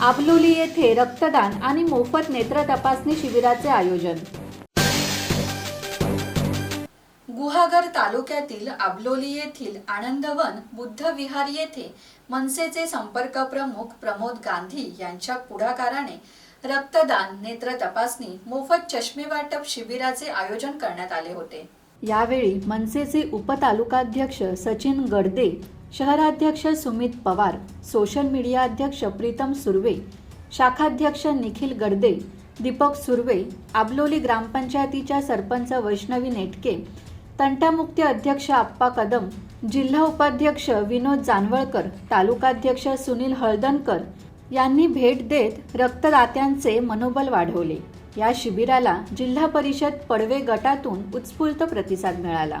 आबलोली येथे रक्तदान आणि मोफत नेत्र तपासणी शिबिराचे आयोजन. गुहागर तालुक्यातील आबलोली येथील आनंदवन बुद्ध विहार येथे मनसेचे संपर्क प्रमुख प्रमोद गांधी यांच्या पुढाकाराने रक्तदान नेत्र तपासणी मोफत चष्मे वाटप शिबिराचे आयोजन करण्यात आले होते. यावेळी मनसेचे उपतालुकाध्यक्ष सचिन गडदे शहराध्यक्ष सुमित पवार सोशल मीडिया अध्यक्ष प्रीतम सुर्वे शाखाध्यक्ष निखिल गडदे दीपक सुर्वे आबलोली ग्रामपंचायतीच्या सरपंच वैष्णवी नेटके तंटामुक्ती अध्यक्ष आप्पा कदम जिल्हा उपाध्यक्ष विनोद जानवळकर तालुकाध्यक्ष सुनील हळदणकर यांनी भेट देत रक्तदात्यांचे मनोबल वाढवले. या शिबिराला जिल्हा परिषद पडवे गटातून उत्स्फूर्त प्रतिसाद मिळाला.